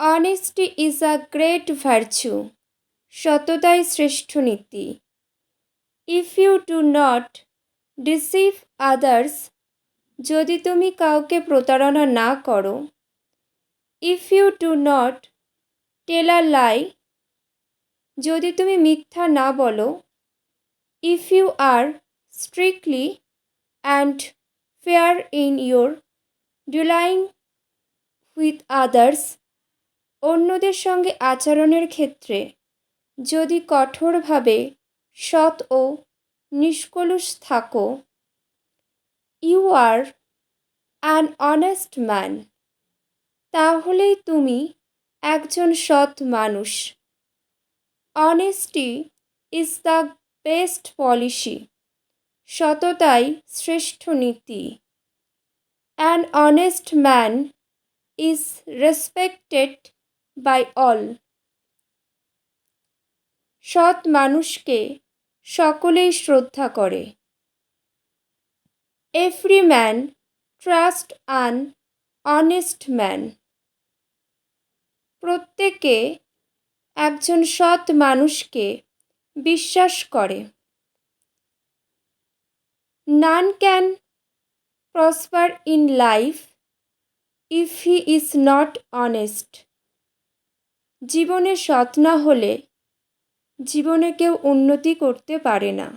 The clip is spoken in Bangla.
Honesty is a great virtue সততাই শ্রেষ্ঠ নীতি if you do not deceive others যদি তুমি কাউকে প্রতারণা না করো if you do not tell lie যদি তুমি মিথ্যা না বলো if you are strictly and fair in your dealing with others অন্যদের সঙ্গে আচরণের ক্ষেত্রে যদি কঠোরভাবে সৎ ও নিষ্কলুষ থাকো you are an honest man তাহলেই তুমি একজন সৎ মানুষ। Honesty is the best policy সততাই শ্রেষ্ঠ নীতি। An honest man is respected by all. সৎ মানুষকে সকলেই শ্রদ্ধা করে। Every man trust an honest man. প্রত্যেকে একজন সৎ মানুষকে বিশ্বাস করে। None can prosper in life if he is not honest. জীবনে সৎ না হলে জীবনে কেউ উন্নতি করতে পারে না।